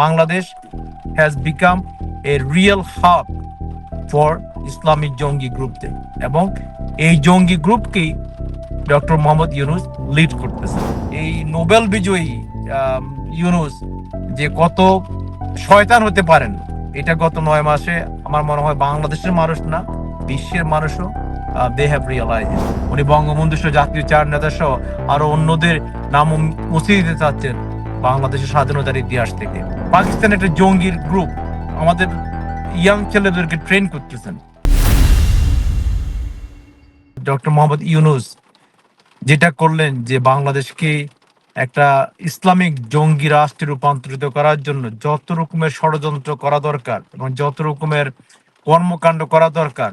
Bangladesh has become a real hub for Islamic জঙ্গি গ্রুপদের এবং এই জঙ্গি গ্রুপকেই ডক্টর মোহাম্মদ ইউনুস লিড করতেছে। এই নোবেল বিজয়ী ইউনুস যে কত শয়তান হতে পারেন, এটা গত নয় মাসে আমার মনে হয় বাংলাদেশের মানুষ না, বিশ্বের মানুষও দে হ্যাভ রিয়েলাইজ উনি বঙ্গবন্ধু সহ জাতীয় চার নেতা সহ আরও অন্যদের নাম মুছিয়ে দিতে চাচ্ছেন বাংলাদেশের স্বাধীনতার ইতিহাস থেকে। পাকিস্তান একটা জঙ্গির গ্রুপ আমাদের ইয়াং ছেলেদেরকে ট্রেন করতেছেন। ডক্টর মোহাম্মদ ইউনুস যেটা করলেন যে বাংলাদেশকে একটা ইসলামিক জঙ্গি রাষ্ট্রে রূপান্তরিত করার জন্য যত রকমের ষড়যন্ত্র করা দরকার এবং যত রকমের কর্মকাণ্ড করা দরকার,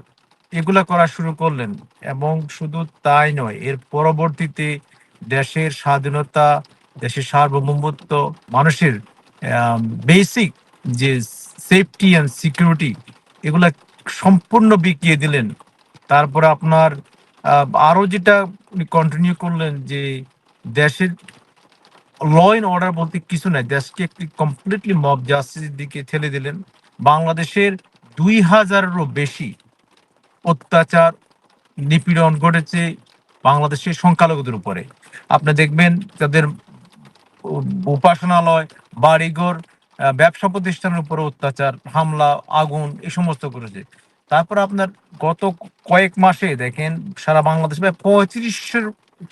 এগুলা করা শুরু করলেন এবং শুধু তাই নয়, এর পরবর্তীতে দেশের স্বাধীনতা, দেশের সার্বভৌমত্ব, মানুষের বেসিক যে সেফটি অ্যান্ড সিকিউরিটি এগুলা সম্পূর্ণ বিকিয়ে দিলেন। তারপরে আপনার আরও যেটা উনি কন্টিনিউ করলেন যে দেশের ল অ্যান্ড অর্ডার বলতে কিছু নাই, দেশকে একটি কমপ্লিটলি মব জাস্টিসের দিকে ঠেলে দিলেন। বাংলাদেশের দুই হাজারেরও বেশি অত্যাচার, নিপীড়ন ঘটেছে বাংলাদেশের সংখ্যালঘুদের উপরে। আপনি দেখবেন তাদের উপাসনালয়, বাড়িঘর ব্যবসা প্রতিষ্ঠানের উপরে অত্যাচার, হামলা, আগুন, এই সমস্ত করেছে। তারপর আপনার গত কয়েক মাসে দেখেন, সারা বাংলাদেশ প্রায় পঁয়ত্রিশের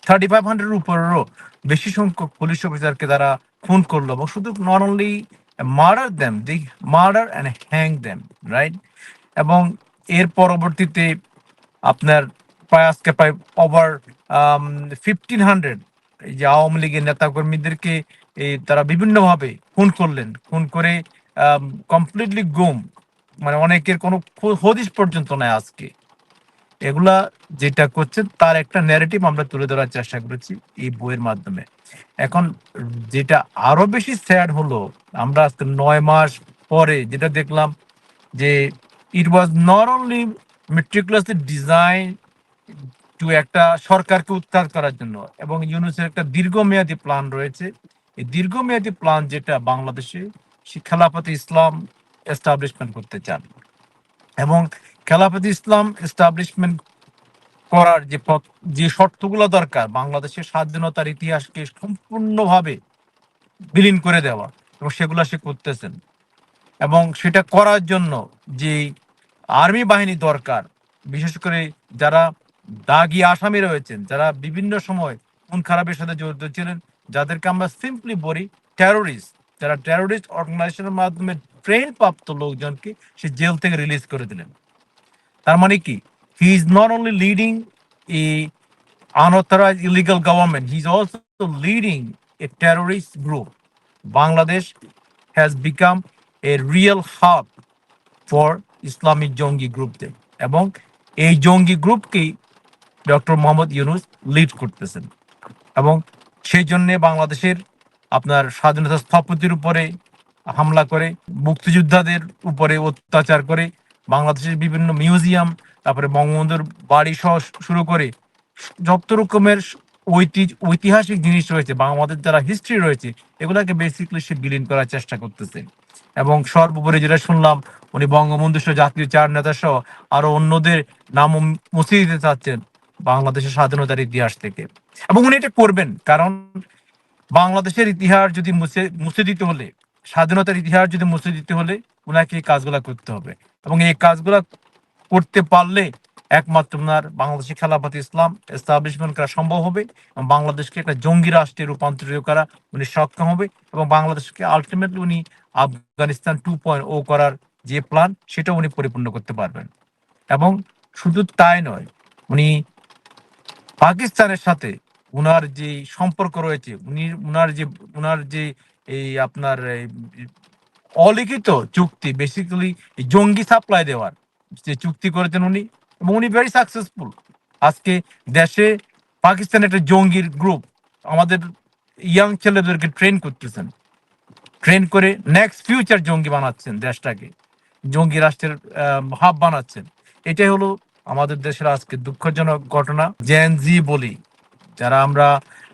থার্টি ফাইভ হান্ড্রেড উপরেরও বেশি সংখ্যক পুলিশ অফিসারকে তারা খুন করল এবং শুধু not only murder them the murder and hang them right? এবং এর পরবর্তীতে আপনার প্রায় আজকে প্রায় ওভার ফিফটিন হান্ড্রেড এই যে আওয়ামী লীগের নেতাকর্মীদেরকে এই তারা বিভিন্নভাবে খুন করলেন। খুন করে কমপ্লিটলি গুম। মানে অনেকের কোনো হদিশ পর্যন্ত নাই আজকে। এগুলা যেটা করছে তার একটা ন্যারেটিভ আমরা তুলে ধরার চেষ্টা করেছি এই বইয়ের মাধ্যমে। এখন যেটা আরও বেশি স্যাড হলো, আমরা আজকে নয় মাস পরে যেটা দেখলাম যে it was not only meticulously designed to একটা সরকারকে উৎখাত করার জন্য। এবং ইউনুসের একটা দীর্ঘমেয়াদী প্ল্যান রয়েছে। এই দীর্ঘমেয়াদী প্ল্যান যেটা বাংলাদেশে খেলাফত ইসলাম এস্টাবলিশমেন্ট করতে চান। এবং খেলাফত ইসলাম এস্টাবলিশমেন্ট করার যে পথ- যে শর্তগুলো দরকার বাংলাদেশের স্বাধীনতার ইতিহাসকে সম্পূর্ণভাবে বিলীন করে দেওয়া, এবং সেগুলো সে করতেছেন। এবং সেটা করার জন্য যে আর্মি বাহিনী দরকার, বিশেষ করে যারা দাগি আসামি রয়েছেন, যারা বিভিন্ন সময় খুন খারাপের সাথে জড়িত ছিলেন, যাদেরকে আমরা সিম্পলি বলি টেরোরিস্ট যারা টেরোরিস্ট অর্গানাইজেশনের মাধ্যমে ট্রেন প্রাপ্ত লোকজনকে সে জেল থেকে রিলিজ করে দিলেন। তার মানে কি? He is not only leading a unauthorized illegal government, he is also leading a terrorist group Bangladesh has become a real hub for Islamic জঙ্গি গ্রুপদের এবং এই জঙ্গি গ্রুপকেই ডক্টর মোহাম্মদ ইউনুস লিড করতেছেন। এবং সেই জন্য বাংলাদেশের আপনার স্বাধীনতা স্থপতির উপরে হামলা করে, মুক্তিযোদ্ধাদের উপরে অত্যাচার করে, বাংলাদেশের বিভিন্ন মিউজিয়াম, তারপরে বঙ্গবন্ধুর বাড়ি সহ শুরু করে, যত রকমের ঐতি- ঐতিহাসিক জিনিস রয়েছে বা আমাদের যারা হিস্ট্রি রয়েছে, এগুলাকে বেসিকলি সে বিলীন করার চেষ্টা করতেছে। এবং সর্বোপরি যেটা শুনলাম, উনি বঙ্গবন্ধু সহ জাতীয় চার নেতা সহ আরও অন্যদের নাম মুছিয়ে দিতে চাচ্ছেন। বাংলাদেশের স্বাধীনতার ইতিহাস থেকে। এবং উনি এটা করবেন, কারণ বাংলাদেশের ইতিহাস যদি মুছে মুছে দিতে হলে, স্বাধীনতার ইতিহাস যদি মুছে দিতে হলে উনাকে এই কাজগুলা করতে হবে। এবং এই কাজগুলা করতে পারলে একমাত্র ওনার বাংলাদেশের খেলাফত ইসলাম এস্টাবলিশমেন্ট করা সম্ভব হবে এবং বাংলাদেশকে একটা জঙ্গি রাষ্ট্রে রূপান্তরিত করা উনি সক্ষম হবে এবং বাংলাদেশকে আলটিমেটলি উনি আফগানিস্তান টু পয়েন্ট ও করার যে প্ল্যান সেটা উনি পরিপূর্ণ করতে পারবেন। এবং শুধু তাই নয়, উনি পাকিস্তানের সাথে উনার যে সম্পর্ক রয়েছে, উনি, উনার যে উনার যে এই আপনার অলিখিত চুক্তি বেসিক্যালি জঙ্গি সাপ্লাই দেওয়ার যে চুক্তি করেছেন উনি, এবং উনি ভেরি সাকসেসফুল আজকে দেশে পাকিস্তানের একটা জঙ্গির গ্রুপ আমাদের ইয়াং ছেলেদেরকে ট্রেন করতেছেন। ট্রেন করে নেক্সট ফিউচার জঙ্গি বানাচ্ছেন দেশটাকে। জঙ্গি রাষ্ট্রের হাব বানাচ্ছেন। এটাই হলো আমাদের দেশের আজকে দুঃখজনক ঘটনা জেন জি বলি, যারা আমরা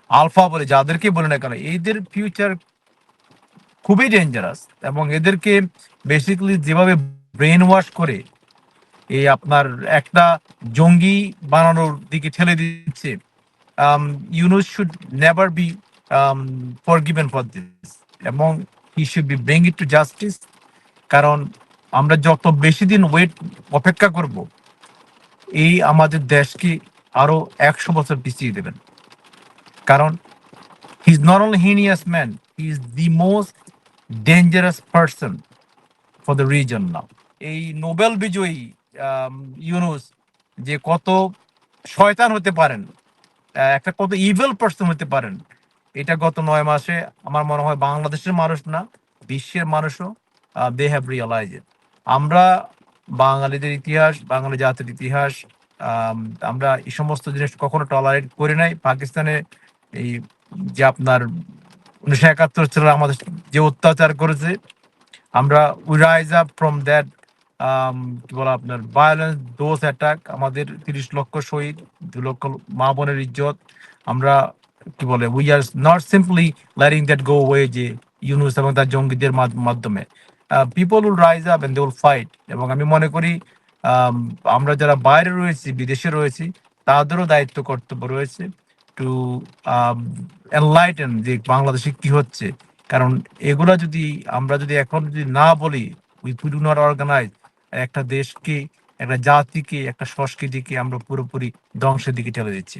আলফা বলি যাদেরকে বলি না কেন, এদের ফিউচার খুবই ডেঞ্জারাস এবং এদেরকে বেসিক্যালি যেভাবে ব্রেন ওয়াশ করে এই আপনার একটা জঙ্গি বানানোর দিকে ঠেলে দিচ্ছে Yunus should never be forgiven for this এবং he should be bring it to justice কারণ আমরা যত বেশি দিন ওয়েট অপেক্ষা করব এই আমাদের দেশকে আরও একশো বছর পিছিয়ে দেবেন। কারণ he is not only heinous man he is the most dangerous person for the reason now এই নোবেল বিজয়ী ইউনুস যে কত শয়তান হতে পারেন একটা কত ইভেল পার্সন হতে পারেন, এটা গত নয় মাসে আমার মনে হয় বাংলাদেশের মানুষ না, বিশ্বের মানুষও দে হ্যাভ রিয়েলাইজ আমরা বাঙালিদের ইতিহাস বাঙালি জাতির ইতিহাস আম, আমরা এই সমস্ত জিনিস কখনো টলারেট করি নাই। পাকিস্তানে এই যে আপনার উনিশশো একাত্তর সালে আমাদের যে অত্যাচার করেছে আমরা we rise up from that কি বলে আপনার ভায়োলেন্স দোজ অ্যাটাক আমাদের তিরিশ লক্ষ শহীদ দু লক্ষ মা বোনের ইজ্জত আমরা কি বলে we are not simply letting that go way যে ইউনুস এবং তার জঙ্গিদের মাধ- মাধ্যমে। People will rise up and they will fight এবং আমি মনে করি আম, আমরা যারা বাইরে রয়েছি বিদেশে রয়েছি তাদেরও দায়িত্ব কর্তব্য রয়েছে টু এনলাইটেন যে বাংলাদেশে কি হচ্ছে। কারণ এগুলা যদি আমরা যদি এখন যদি না বলি উই ডু নট অর্গানাইজ একটা দেশকে একটা জাতিকে একটা সংস্কৃতিকে আমরা পুরোপুরি ধ্বংসের দিকে ঠেলে দিচ্ছি।